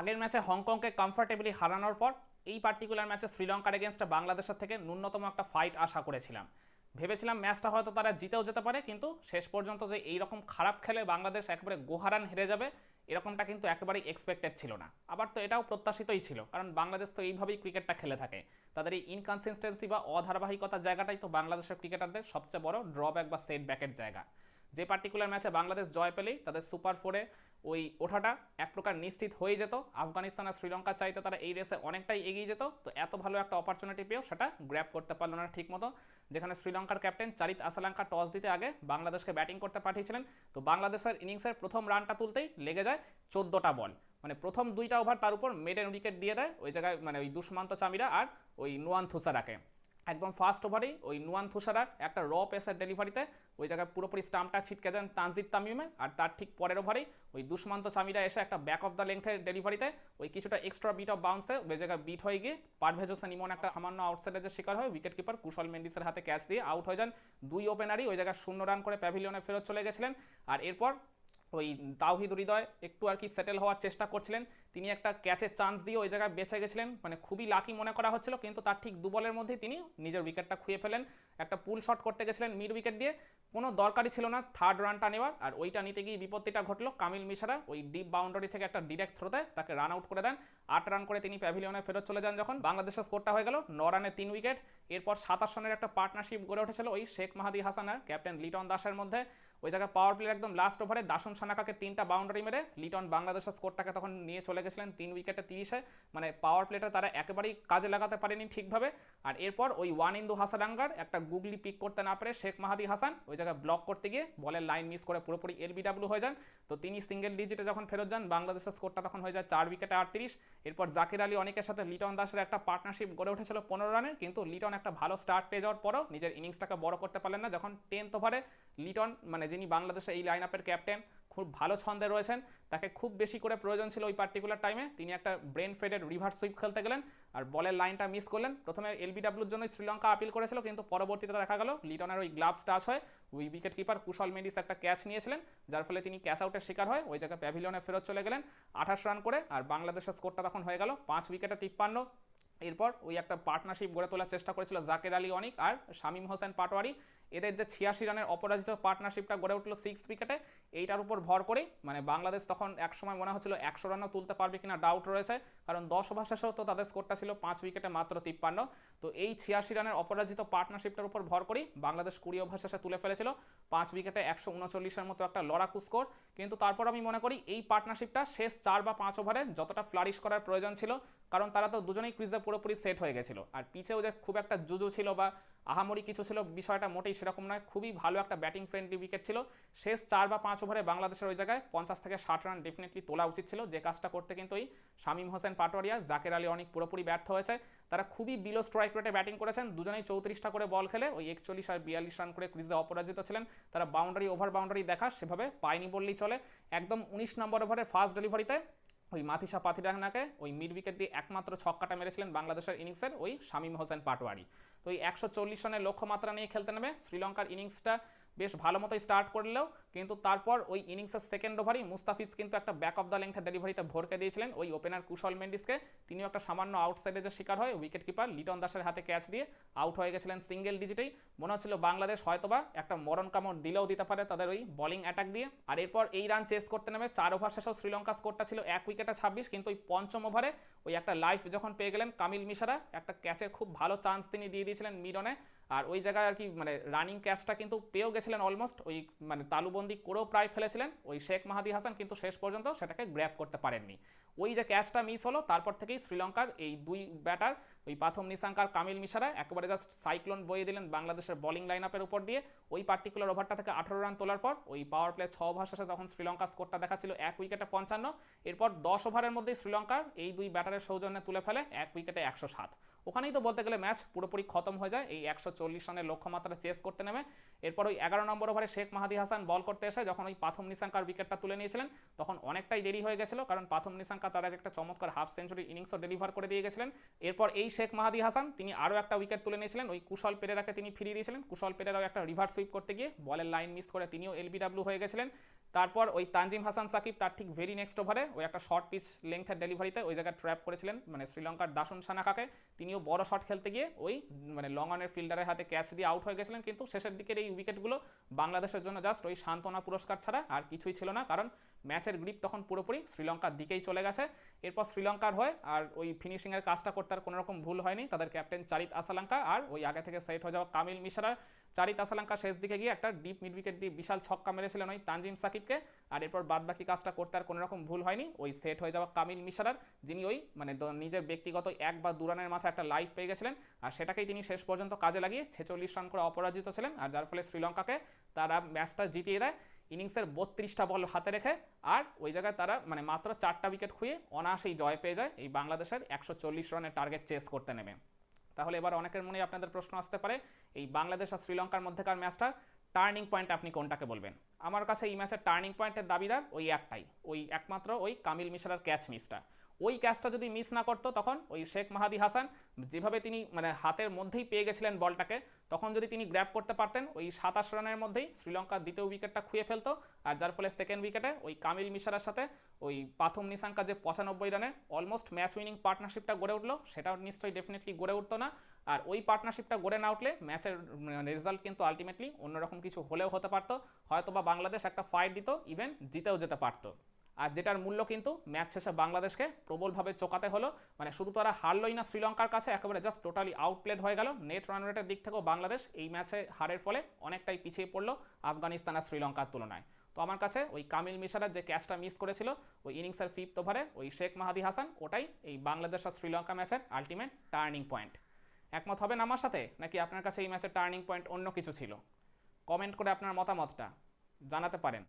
আগের ম্যাচে হংকংকে কমফর্টেবলি হারানোর পর এই পার্টিকুলার ম্যাচে শ্রীলঙ্কার এগেনস্টে বাংলাদেশের থেকে ন্যূনতম একটা ফাইট আশা করেছিলাম। ভেবেছিলাম ম্যাচটা হয়তো তারা জিতেও যেতে পারে, কিন্তু শেষ পর্যন্ত যে এইরকম খারাপ খেলে বাংলাদেশ একেবারে গোহারান হেরে যাবে, এরকমটা কিন্তু একেবারেই এক্সপেক্টেড ছিল না। আবার তো এটাও প্রত্যাশিতই ছিল, কারণ বাংলাদেশ তো এইভাবেই ক্রিকেটটা খেলে থাকে। তাদের এই ইনকনসিস্টেন্সি বা অধারাবাহিকতার জায়গাটাই তো বাংলাদেশের ক্রিকেটারদের সবচেয়ে বড় ড্রব্যাক বা সেট ব্যাকের জায়গা। যে পার্টিকুলার ম্যাচে বাংলাদেশ জয় পেলেই তাদের সুপার ফোরে ওই ওঠাটা এক প্রকার নিশ্চিত হয়ে যেত। আফগানিস্তান আর শ্রীলঙ্কা চাইতে তারা এই রেসে অনেকটাই এগিয়ে যেত। তো এত ভালো একটা অপরচুনিটি পেয়েও সেটা গ্র্যাপ করতে পারল না ঠিক মতো। যেখানে শ্রীলঙ্কার ক্যাপ্টেন চারিত আসালাঙ্কা টস দিতে আগে বাংলাদেশকে ব্যাটিং করতে পাঠিয়েছিলেন। তো বাংলাদেশের ইনিংসের প্রথম রানটা তুলতেই লেগে যায় চোদ্দোটা বল মানে প্রথম দুইটা ওভার তার উপর মেডেন উইকেট দিয়ে দেয়। ওই জায়গায় মানে ওই দুষ্মান্ত চামিরা আর ওই নুয়ান থুসারাকে। একদম ফার্স্ট ওভারেই ওই নুয়ান থুসারা একটা র পেসের ডেলিভারিতে ওই জায়গায় পুরোপুরি স্টাম্পটা ছিটকে দেন তানজিদ তামিমে। আর তার ঠিক পরের ওভারেই ওই দুষ্মান্ত চামিরা এসে একটা ব্যাক অফ দ্য লেন্থের ডেলিভারিতে ওই কিছুটা এক্সট্রা বিট অফ বাউন্সে ওই জায়গায় বিট হয়ে গিয়ে পারভেজ হোসেন ইমন একটা সামান্য আউটসাইডের যে শিকার হয় উইকেট কিপার কুশল মেন্ডিসের হাতে ক্যাচ দিয়ে আউট হয়ে যান। দুই ওপেনারই ওই জায়গায় শূন্য রান করে প্যাভিলিয়নে ফেরত চলে গেছিলেন। আর এরপর ওই তাওহিদ হৃদয়, একটু আর কি সেটেল হওয়ার চেষ্টা করছিলেন। তিনি একটা ক্যাচের চান্স দিয়ে ওই জায়গায় বেঁচে গেছিলেন। মানে খুবই লাকি মনে করা হচ্ছিল, কিন্তু তার ঠিক দু বলের মধ্যেই তিনি নিজের উইকেটটা খুঁয়ে ফেলেন। একটা পুল শট করতে গেছিলেন মিড উইকেট দিয়ে। কোনো দরকারই ছিল না থার্ড রানটা নেওয়ার। আর ওইটা নিতে গিয়ে বিপত্তিটা ঘটলো। কামিল মিশরা ওই ডিপ বাউন্ডারি থেকে একটা ডিরেক্ট থ্রোতে তাকে রান আউট করে দেন। আট রান করে তিনি প্যাভিলিয়নে ফেরত চলে যান যখন। বাংলাদেশের স্কোরটা হয়ে গেল ন রানে তিন উইকেট এরপর সাতাশ রানের একটা পার্টনারশিপ গড়ে উঠেছিল ওই শেখ মাহাদি হাসান আর ক্যাপ্টেন লিটন দাসের মধ্যে। ওই জায়গায় পাওয়ার প্লের একদম লাস্ট ওভারে দাসন সানাকাকে তিনটা বাউন্ডারি মেরে লিটন বাংলাদেশের স্কোরটাকে তখন নিয়ে চলে গেছিলেন তিন উইকেটে তিরিশে। মানে পাওয়ার প্লেটা তারা একেবারেই কাজে লাগাতে পারেনি ঠিকভাবে। আর এরপর ওই ওয়ান ইন্দু হাসাডাঙ্গার একটা গুগলি পিক করতে না পারে শেখ মাহাদি হাসান ওই জায়গায় ব্লক করতে গিয়ে বলের লাইন মিস করে পুরোপুরি এলবিডাব্লিউ হয়ে যান। তো তিনি সিঙ্গেল ডিজিটে যখন ফেরত যান বাংলাদেশের স্কোরটা তখন হয়ে যায় চার উইকেটে আটত্রিশ। এরপর জাকির আলী অনেকের সাথে লিটন দাসের একটা পার্টনারশিপ গড়ে উঠেছিল পনেরো রানের। কিন্তু লিটন একটা ভালো স্টার্ট পেয়ে যাওয়ার পরও নিজের ইনিংসটাকে বড় করতে পারলেন না। যখন টেন্থ ওভারে লিটন মানে যিনি বাংলাদেশের এই লাইন আপের ক্যাপ্টেন খুব ভালো ছন্দে রয়েছেন। তাকে খুব বেশি করে প্রয়োজন ছিল ওই পার্টিকুলার টাইমে তিনি একটা ব্রেন ফেডের রিভার্স সুইপ খেলতে গেলেন আর বলের লাইনটা মিস করলেন। প্রথমে এলবিডাব্লিউর জন্য শ্রীলঙ্কা আপিল করেছিল, কিন্তু পরবর্তীতে দেখা গেল, লিটনের ওই গ্লাভস টাচ হয়। ওই উইকেট কিপার কুশল মেডিস একটা ক্যাচ নিয়েছিলেন, যার ফলে তিনি ক্যাচ আউটের শিকার হয়। ওই জায়গায় প্যাভিলিয়নে ফেরত চলে গেলেন, আঠাশ রান করে। আর বাংলাদেশের স্কোরটা তখন হয়ে গেল পাঁচ উইকেটে তিপ্পান্ন। এরপর ওই একটা পার্টনারশিপ গড়ে তোলার চেষ্টা করেছিল জাকের আলী অনিক আর শামীম হোসেন পাটোয়ারি। এদের যে ছিয়াশি রানের অপরাজিত পার্টনারশিপটা গড়ে উঠল সিক্স উইকেটে এইটার উপর ভর করেই মানে বাংলাদেশ তখন একসময় মনে হচ্ছিল একশো রানও তুলতে পারবে কিনা ডাউট রয়েছে। কারণ দশ ওভার শেষেও তো তাদের স্কোরটা ছিল পাঁচ উইকেটে মাত্র তিপ্পান্ন। তো এই ছিয়াশি রানের অপরাজিত পার্টনারশিপটার উপর ভর করি বাংলাদেশ কুড়ি ওভার শেষে তুলে ফেলেছিল। পাঁচ উইকেটে একশো উনচল্লিশের মতো একটা লড়াকু স্কোর কিন্তু তারপর আমি মনে করি এই পার্টনারশিপটা শেষ চার বা পাঁচ ওভারে যতটা ফ্লারিশ করার প্রয়োজন ছিল, কারণ তারা তো দুজনেই ক্রিজে পুরোপুরি সেট হয়ে গেছিল। আর পিছেও যে খুব একটা জুজু ছিল বা আহামরি কিছু ছিল, বিষয়টা মোটেই সেরকম নয়। খুবই ভালো একটা ব্যাটিং ফ্রেন্ডলি উইকেট ছিল। শেষ চার বা পাঁচ ওভারে বাংলাদেশের ওই জায়গায় পঞ্চাশ থেকে ষাট রান ডেফিনেটলি তোলা উচিত ছিল। যে কাজটা করতে কিন্তু ওই শামীম হোসেন পাটোয়ারিয়া, জাকের আলী অনেক পুরোপুরি ব্যর্থ হয়েছে। তারা খুবই বিলো স্ট্রাইক রেটে ব্যাটিং করেছেন। দুজনেই চৌত্রিশটা করে বল খেলে ওই একচল্লিশ আর বিয়াল্লিশ রান করে ক্রিজে অপরাজিত ছিলেন। তারা বাউন্ডারি ওভার বাউন্ডারি দেখা, সেভাবে পায়নি বললেই চলে। একদম উনিশ নম্বর ওভারে ফার্স্ট ডেলিভারিতে ওই মাথিসা পাথিরাঙ্গাকে ওই মিড উইকেট দিয়ে একমাত্র ছক্কাটা মেরেছিলেন বাংলাদেশের ইনিংসের ওই শামীম হোসেন পাটোয়ারি। তো ওই একশো রানের লক্ষ্যমাত্রা নিয়ে খেলতে নেবে শ্রীলঙ্কার ইনিংসটা বেশ ভালো মতোই স্টার্ট করলেও কিন্তু তারপর ওই ইনিংসের সেকেন্ড ওভারই মুস্তাফিজ কিন্তু একটা ব্যাক অফ দ্য লেন্থের ডেলিভারিতে ভরকে দিয়েছিলেন। ওই ওপেনার কুশল মেন্ডিসকে। তিনিও একটা সামান্য আউটসাইডে যে শিকার হয় উইকেট কিপার লিটন দাসের হাতে ক্যাচ দিয়ে আউট হয়ে গেছিলেন সিঙ্গেল ডিজিটেই মনে হচ্ছিল বাংলাদেশ হয়তোবা একটা মরণ কামড় দিলেও দিতে পারে তাদের ওই বলিং অ্যাটাক দিয়ে। আর এরপর এই রান চেস করতে নেমে চার ওভার শেষেও শ্রীলঙ্কা স্কোরটা ছিল এক উইকেটে ছাব্বিশ, কিন্তু ওই পঞ্চম ওভারে ওই একটা লাইফ যখন পেয়ে গেলেন কামিল মিশারা। একটা ক্যাচের খুব ভালো চান্স তিনি দিয়ে দিয়েছিলেন মিডনে। আর ওই জায়গায় আর কি মানে রানিং ক্যাচটা কিন্তু পেয়েও গেছিলেন অলমোস্ট ওই মানে তালুবন্দি করেও প্রায় ফেলেছিলেন ওই শেখ মাহাদি হাসান, কিন্তু শেষ পর্যন্ত সেটাকে গ্র্যাপ করতে পারেননি। ওই যে ক্যাচটা মিস হলো, তারপর থেকেই শ্রীলঙ্কার এই দুই ব্যাটার ওই প্রথম নিশাঙ্কার কামিল মিশারা, একেবারে জাস্ট সাইক্লোন বয়ে দিলেন বাংলাদেশের বোলিং লাইন আপের উপর দিয়ে। ওই পার্টিকুলার ওভারটা থেকে আঠারো রান তোলার পর, ওই পাওয়ার প্লে ছ ওভার শেষে তখন শ্রীলঙ্কা স্কোরটা দেখাচ্ছিল এক উইকেটে পঞ্চান্ন, এরপর দশ ওভারের মধ্যেই শ্রীলঙ্কার এই দুই ব্যাটারের সৌজন্যে তুলে ফেলে এক উইকেটে একশো সাত। ওখানেই তো বলতে গেলে ম্যাচ পুরোপুরি খতম হয়ে যায়। এই একশো চল্লিশ রানের লক্ষ্যমাত্রা চেস করতে নেমে। এরপর ওই এগারো নম্বর ওভারে শেখ মাহাদি হাসান বল করতে এসে যখন ওই প্রথম নিশাঙ্কার উইকেটটা তুলে নিয়েছিলেন, তখন অনেকটাই দেরি হয়ে গেছিল কারণ প্রথম নিশাঙ্কা তার একটা চমৎকার হাফ সেঞ্চুরি ইনিংসও ডেলিভার করে দিয়ে গেছিলেন। এরপর এই শেখ মাহাদি হাসান, তিনি আরও একটা উইকেট তুলে নিয়েছিলেন। ওই কুশল পেরেরাকে তিনি ফিরিয়ে দিয়েছিলেন। কুশল পেরেরাও একটা রিভার্স সুইপ করতে গিয়ে বলের লাইন মিস করে তিনিও এলবিডাব্লিউ হয়ে গেছিলেন। তারপর ওই তানজিম হাসান সাকিব তার ঠিক ভেরি নেক্সট ওভারে ওই একটা শর্ট পিচ লেংথের ডেলিভারিতে ওই জায়গায় ট্র্যাপ করেছিলেন মানে শ্রীলঙ্কার দাসন সানাকাকে। তিনিও বড় শট খেলতে গিয়ে ওই মানে লং অনের ফিল্ডারের হাতে ক্যাচ দিয়ে আউট হয়ে গেছিলেন। কিন্তু শেষের দিকের এই উইকেটগুলো বাংলাদেশের জন্য জাস্ট ওই সান্ত্বনা পুরস্কার ছাড়া আর কিছুই ছিল না। কারণ ম্যাচের গ্রিপ তখন পুরোপুরি শ্রীলঙ্কার দিকেই চলে গেছে। এরপর শ্রীলঙ্কার হয়ে আর ওই ফিনিশিংয়ের কাজটা করতে আর কোনোরকম ভুল হয়নি। তাদের ক্যাপ্টেন চারিত আসালাঙ্কা আর ওই আগে থেকে সেট হয়ে যাওয়া কামিল মিশরা চারিত আসালাঙ্কা শেষ দিকে গিয়ে একটা ডিপ মিড উইকেট দিয়ে বিশাল ছক্কা মেরেছিলেন ওই তানজিম সাকিবকে। আর এরপর বাদ বাকি কাজটা করতে আর কোনো রকম ভুল হয়নি। ওই সেট হয়ে যাওয়া কামিল মিশরার, যিনি ওই মানে নিজের ব্যক্তিগত এক বা দু রানের মাথায় একটা লাইফ পেয়ে গেছিলেন। আর সেটাকেই তিনি শেষ পর্যন্ত কাজে লাগিয়ে ছেচল্লিশ রান করে অপরাজিত ছিলেন। আর যার ফলে শ্রীলঙ্কাকে তারা ম্যাচটা জিতিয়ে দেয়। ইনিংসের বত্রিশটা বল হাতে রেখে আর ওই জায়গায় তারা মানে মাত্র চারটা উইকেট খুঁয়ে অনায়াসেই জয় পেয়ে যায়। এই বাংলাদেশের একশো চল্লিশ রানের টার্গেট চেস করতে নেমে। তাহলে এবার অনেকের মনে আপনাদের প্রশ্ন আসতে পারে, এই বাংলাদেশ আর শ্রীলঙ্কার মধ্যেকার ম্যাচটার টার্নিং পয়েন্ট আপনি কোনটাকে বলবেন? আমার কাছে এই ম্যাচের টার্নিং পয়েন্টের দাবিদার ওই একটাই, ওই একমাত্র ওই কামিল মিশরার ক্যাচ মিসটা ওই ক্যাচটা যদি মিস না করতো, তখন ওই শেখ মাহাদি হাসান যেভাবে তিনি মানে হাতের মধ্যেই পেয়ে গেছিলেন বলটাকে, তখন যদি তিনি গ্র্যাপ করতে পারতেন, ওই সাতাশ রানের মধ্যেই শ্রীলঙ্কার দ্বিতীয় উইকেটটা খুঁয়ে ফেলতো। আর যার ফলে সেকেন্ড উইকেটে ওই কামিল মিশরার সাথে ওই প্রথম নিশাঙ্কা যে পঁচানব্বই রানের অলমোস্ট ম্যাচ উইনিং পার্টনারশিপটা গড়ে উঠল, সেটাও নিশ্চয়ই ডেফিনেটলি গড়ে উঠতো না। আর ওই পার্টনারশিপটা গড়ে না উঠলে ম্যাচের রেজাল্ট কিন্তু আলটিমেটলি অন্যরকম কিছু হলেও হতে পারতো। হয়তো বা বাংলাদেশ একটা ফাইট দিত ইভেন জিতেও যেতে পারতো। আর যেটার মূল্য কিন্তু ম্যাচ শেষে বাংলাদেশকে প্রবলভাবে চোকাতে হলো। মানে শুধু তারা হারলই না, শ্রীলঙ্কার কাছে একেবারে জাস্ট টোটালি আউটপ্লেড হয়ে গেল। নেট রান রেটের দিক থেকেও বাংলাদেশ এই ম্যাচে হারের ফলে অনেকটাই পিছিয়ে পড়ল আফগানিস্তান আর শ্রীলঙ্কার তুলনায়। তো আমার কাছে ওই কামিল মিশারার যে ক্যাচটা মিস করেছিল, ওই ইনিংসের ফিফথ ওভারে ওই শেখ মাহাদি হাসান, ওটাই এই বাংলাদেশ আর শ্রীলঙ্কা ম্যাচের আলটিমেট টার্নিং পয়েন্ট একমত হবেন আমার সাথে? নাকি আপনার কাছে এই ম্যাচের টার্নিং পয়েন্ট অন্য কিছু ছিল? কমেন্ট করে আপনার মতামতটা জানাতে পারেন।